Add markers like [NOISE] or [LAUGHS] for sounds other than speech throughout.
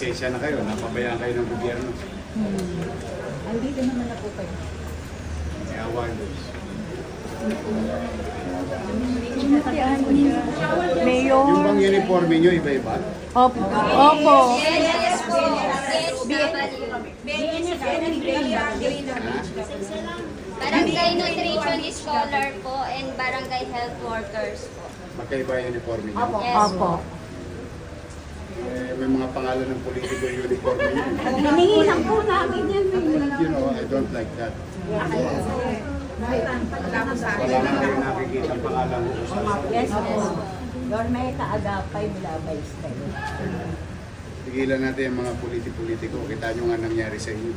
pasensya na kayo, napabayaan kayo ng gobyerno. Andito naman na po kayo. May awards. Mayor. Yung bang uniforme nyo, iba-iba? Opo. Opo. Yes po. Barangay Nutrition Scholar po and Barangay Health Workers po. Magkaiba yung uniforme nyo. Yes Opo. Eh, may mga pangalan ng politiko yung uniforme nyo. Hiningi lang po namin yan. But you know, I don't like that. Wala na kayo nakikita ang pangalan ko sa Yes po. Norme kaagapay mula by style. Tigilan natin yung mga politi-politiko. Kita nyo nga nangyari sa inyo.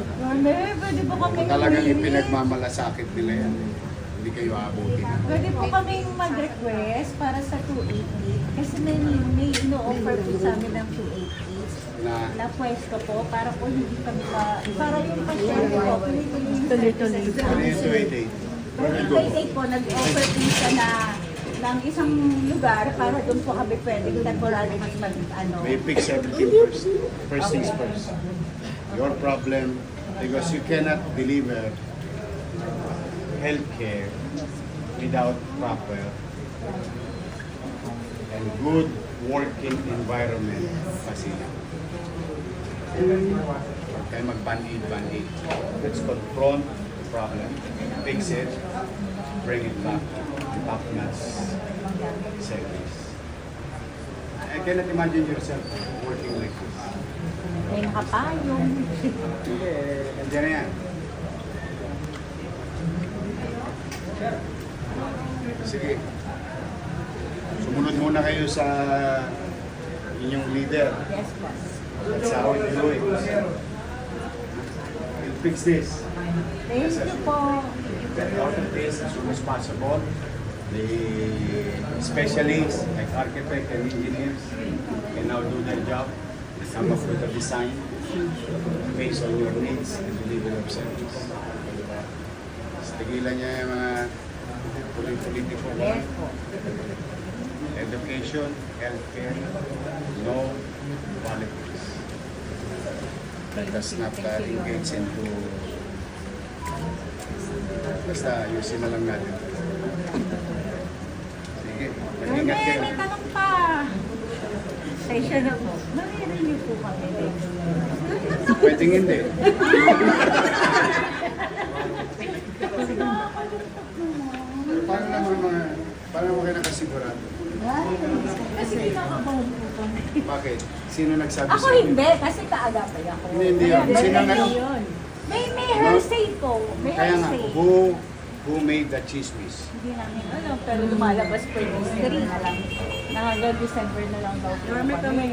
Norme, pwede po kami talagang ipinagmamalasakit nila yan, hindi kayo aabutin. Pwede po kaming mag-request para sa 280 kasi may, may ino-offer po sa amin ng 280 Na na pwesto po para po hindi kami pa para yung pasyente po tuloy-tuloy ano yung 288? Pero yung 288 po nag-offer po siya na ng isang lugar para doon po kami pwede temporary mas mag ano May fix everything first. First things first. Your problem, because you cannot deliver healthcare without proper and good working environment facility. Huwag kayo mag-band-aid, band-aid. Let's confront the problem, fix it, bring it back to top-notch service. I cannot imagine yourself working like this. may nakapayong Hindi, eh, nandiyan na yan. Sige. Sumunod muna kayo sa inyong leader. yes boss That's how you do it. We'll fix this. thank you po Get out of this as soon as possible. The specialists, like architects and engineers, can now do their job. Come up with a design based on your needs and delivery of service. Tigilan niya yung mga politiko po education, healthcare, no politics. Let us not uh, engage into basta ayusin na lang natin. Sige, mag-ingat kayo. may tanong pa Sesya na po maririnig po kami Pwedeng hindi. [LAUGHS] Paano naman mga, paano mo kayo nakasigurado? kasi kinakabahan po kami Bakit? Sino nagsabi Ako sa inyo? hindi, kasi kaagapay ako. Hindi, hindi yun. Kaya Sino ganun nag- yun. May, may hearsay po. May Kaya nga, hearsay. who, who made the chismis? Hindi namin alam, pero lumalabas po yung history na lang. Na hanggang December na lang daw. Norme kami.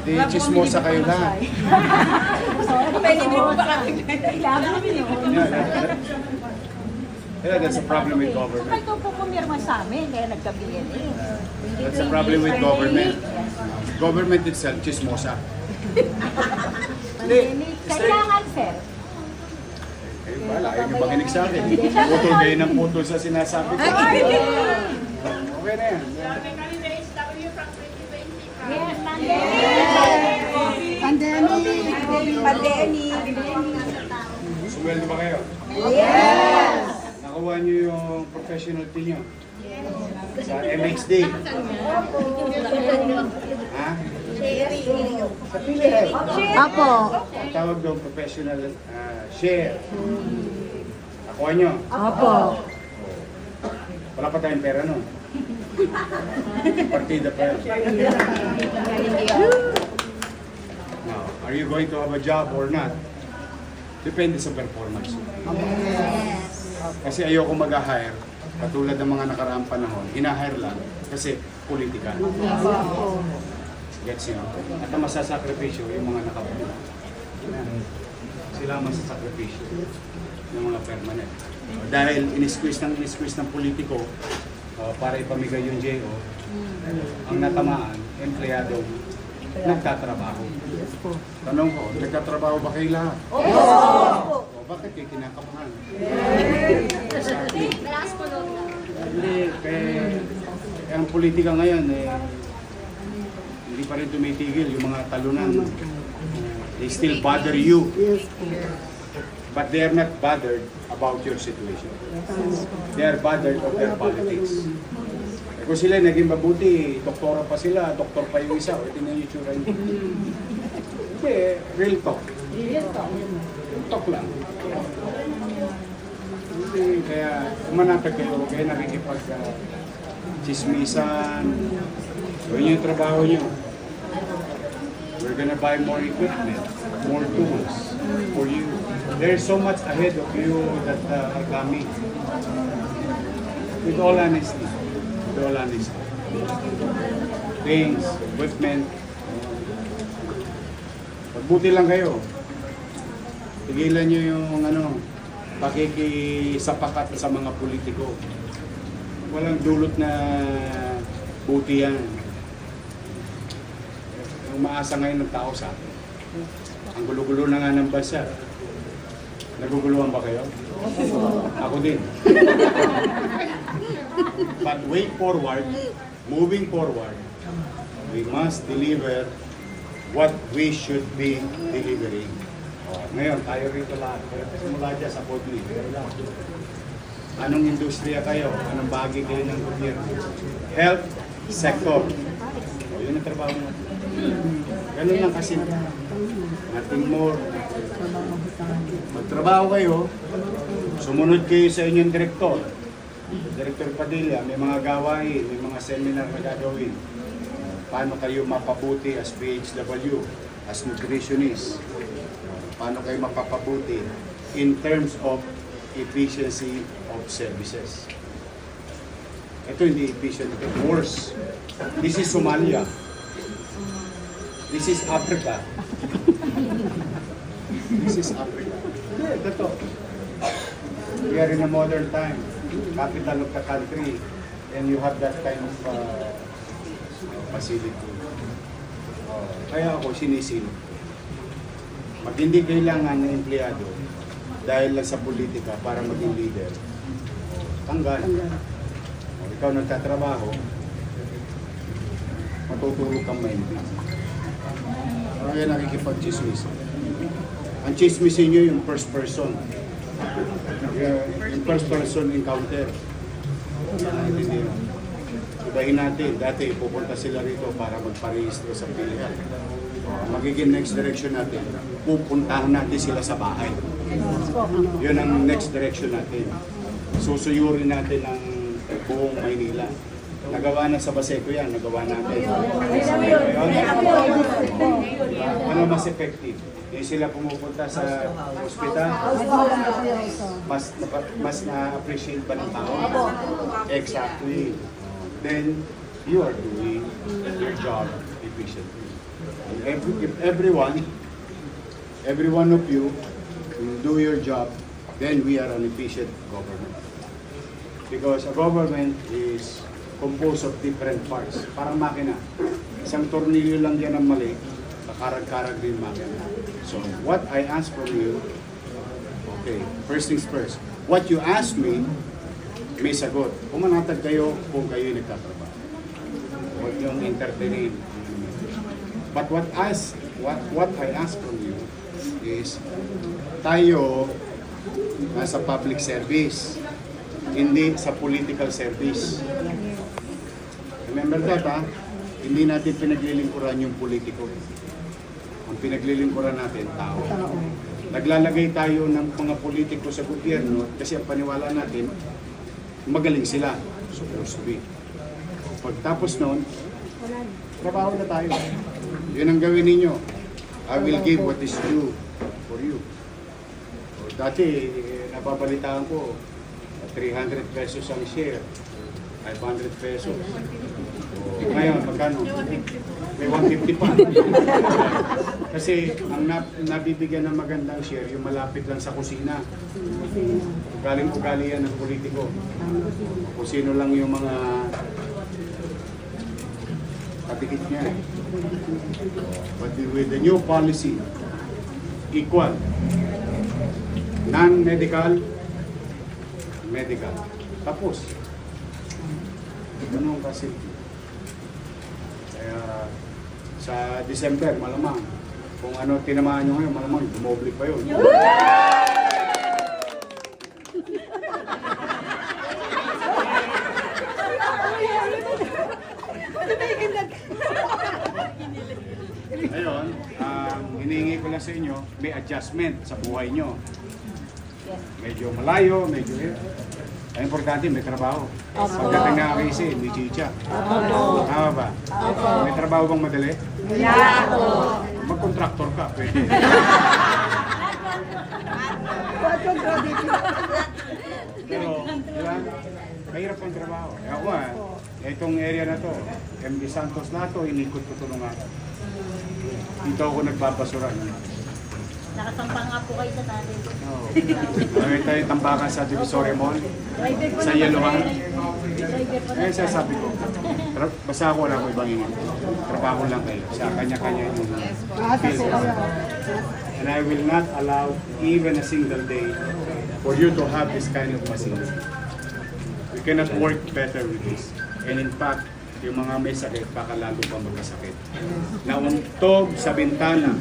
Di chismosa kayo lahat. [LAUGHS] So, pwede mo ba kami? Kailangan yun. Yeah, that's a problem with government. Ito po pumirma sa amin, kaya nagka-BNA. Hindi That's a problem with hindi government. Government itself, chismosa. Pandemic. Kailangan, sir. Kayo pala, ayaw nyo makinig sa akin. Putol kayo ng putol sa sinasabi ko. Okay na yan. Yes, pandemic. Pandemic. Pandemic. Sumweldo ba kayo? Yes! Nakuha nyo yung professional fee nyo? Sa MXD? Ha? Sa PhilHealth. Apo. Ang tawag doon professional ah, share. Nakuha nyo? Apo. Wala pa tayong pera nun. Partida pa yun. Now, are you going to have a job or not? Depende sa performance. Kasi ayoko mag-hire, katulad ng mga nakaraang panahon, hina-hire lang kasi politika. Gets nyo? At ang masasakripisyo yung mga nakapunta. Sila ang masasakripisyo ng mga permanent. Dahil in-squeeze ng in-squeeze ng politiko uh, para ipamigay yung JO, ang natamaan, empleyado nagtatrabaho. Tanong ko, nagtatrabaho ba kayo lahat? Oo! O bakit kayo kinakabahan? Malakas po loob na. Hindi, kaya, ang politika ngayon, eh, hindi pa rin tumitigil yung mga talunan. They still bother you, but they are not bothered about your situation. They are bothered of their politics. Eh, kung sila naging mabuti, doktora pa sila, doktor pa yung isa, o tingnan yung tsura. Hindi, real talk. Talk lang. Hindi, kaya umanatag kayo, kaya nakikipag uh, chismisan. Gawin yung trabaho nyo. We're gonna buy more equipment, more tools for you. There's so much ahead of you that uh, coming. With all honesty. With all honesty. Things, equipment. Pagbuti lang kayo. Tigilan nyo yung ano, pakikisapakat sa mga politiko. Walang dulot na buti yan. Ang maasa ngayon ng tao sa atin. Ang gulo-gulo na nga ng bansa. Naguguluhan ba kayo? Ako din. But way forward, moving forward, we must deliver what we should be delivering. Ngayon, tayo rito lahat. Simula dyan sa Podli. Anong industriya kayo? Anong bahagi kayo ng gobyerno? Health sector. O, yun ang trabaho natin. Ganun lang kasi. Nothing more. Magtrabaho kayo, sumunod kayo sa inyong direktor. Direktor Padilla, may mga gawain, may mga seminar na gagawin. Paano kayo mapabuti as PHW, as nutritionist? Paano kayo mapapabuti in terms of efficiency of services? Ito hindi efficient, ito worse. This is Somalia. This is Africa. This is Africa. Yeah, ito. We are in a modern time, capital of the country, and you have that kind of uh, facility. Kaya ako sinisilip. Pag hindi kailangan ng empleyado dahil lang sa politika para maging leader, tanggal. O, ikaw nagtatrabaho, matutulog kang maindi. Kaya nakikipag-chismis. Ang chismisin nyo yung first person. Yung- first person encounter. Naiintindihan. Ibahin natin, dati pupunta sila rito para magparehistro sa pilihan. Magiging next direction natin, pupuntahan natin sila sa bahay. Yun ang next direction natin. Susuyurin natin ang buong Maynila. Nagawa na sa Baseco yan, nagawa natin. Ano mas effective? Yung sila pumupunta sa ospital, mas mas na-appreciate ba ng tao? Exactly. Then, you are doing your job efficiently. And every, if everyone, every one of you will do your job, then we are an efficient government. Because a government is composed of different parts. Parang makina. Isang tornilyo lang yan ang mali, kakarag-karag din makina. So, what I ask from you, okay, first things first. What you ask me, may sagot. Pumanatag kayo kung kayo nagtatrabaho. Huwag niyong entertain. But what ask, what what I ask from you is tayo nasa public service, hindi sa political service. Remember that ha? Hindi natin pinaglilingkuran yung politiko. Ang pinaglilingkuran natin, tao. Naglalagay tayo ng mga politiko sa gobyerno kasi ang paniwala natin, magaling sila. Supposed to be. Pagtapos noon, trabaho na tayo. Yun ang gawin ninyo. I will give what is due for you. O, dati, eh, nababalitaan ko, 300 pesos ang share. 500 pesos. O, ngayon, magkano? May 150 pa. [LAUGHS] Kasi ang nab- nabibigyan ng magandang share, yung malapit lang sa kusina. Galing ugali yan ng politiko. Kung sino lang yung mga katikit niya. But with the new policy, equal. Non-medical, medical. Tapos. Ganun kasi. Kaya Sa December, malamang. Kung ano tinamaan nyo ngayon, malamang dumoble pa yun. Ngayon, ang hinihingi ko lang sa inyo, may adjustment sa buhay nyo. Medyo malayo, medyo... Ang importante, may trabaho. Pagdating na kasi, may chicha. Tama ba? May trabaho bang madali? Mag-contractor ka, pwede. Pero, di ba? Mahirap ang trabaho. Eh, Ako nga, itong area na to, MD Santos na to, inikot ko ito nung araw. Dito ako nagbabasura. Nakasampang nga po kayo sa tatay. Oo. Marami tayong tambakan sa Divisoria Mall, sa Yeluhan. Eh, sasabi ko, tra- basta ako wala ko ibang ingin. Trabaho lang kayo. Sa kanya-kanya yung field. And I will not allow even a single day for you to have this kind of machine. We cannot work better with this. And in fact, yung mga may sakit, baka lalo pa magkasakit. Nauntog sa bintana,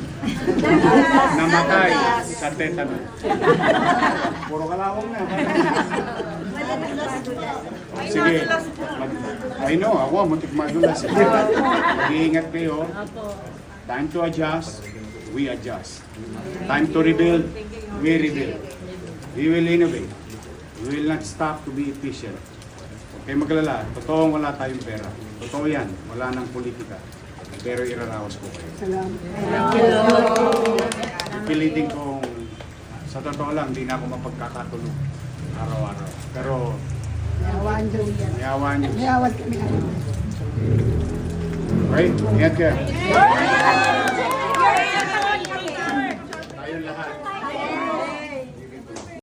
namatay sa tetano. Puro kalawang na. Sige. I know, ako, muntik madulas. eh. Mag-iingat kayo. Time to adjust, we adjust. Time to rebuild, we rebuild. We will innovate. We will not stop to be efficient. Okay, maglala. Totoong wala tayong pera. Totoo yan. Wala nang politika. Pero iraraos ko kayo. Pilitin kong sa totoo lang, hindi na ako mapagkakatulog araw-araw. Pero Yawan Diyos. mayawan niyo. Yawan kami. Okay? Ingat ka.